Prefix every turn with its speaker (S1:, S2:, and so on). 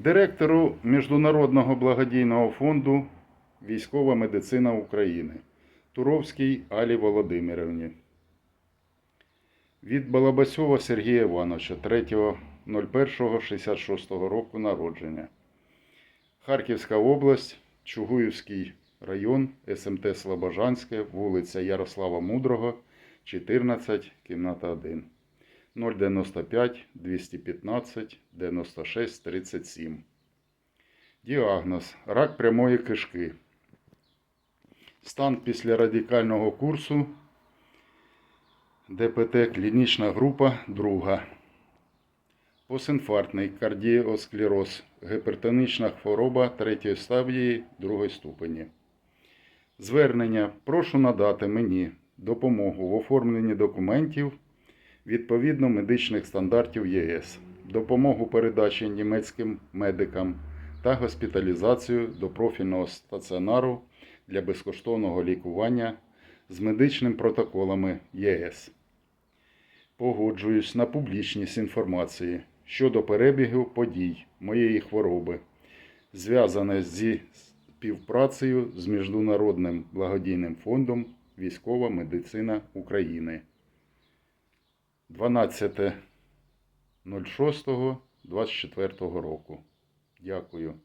S1: директору Міжнародного благодійного фонду Військова медицина України Туровській Алі Володимирівні. Від Балабасьова Сергія Івановича 3.01.66 року народження. Харківська область, Чугуївський район, СМТ Слобожанське, вулиця Ярослава Мудрого, 14, кімната 1. 095 215 96 37. Діагноз. Рак прямої кишки. Стан після радикального курсу ДПТ клінічна група друга. Постінфарктний кардіосклероз. Гіпертонічна хвороба третьої стадії другої ступені. Звернення. Прошу надати мені допомогу в оформленні документів відповідно медичних стандартів ЄС, допомогу передачі німецьким медикам та госпіталізацію до профільного стаціонару для безкоштовного лікування з медичним протоколами ЄС. Погоджуюсь на публічність інформації щодо перебігу подій моєї хвороби, зв'язане зі співпрацею з Міжнародним благодійним фондом Військова медицина України. 12.06.24 року. Дякую.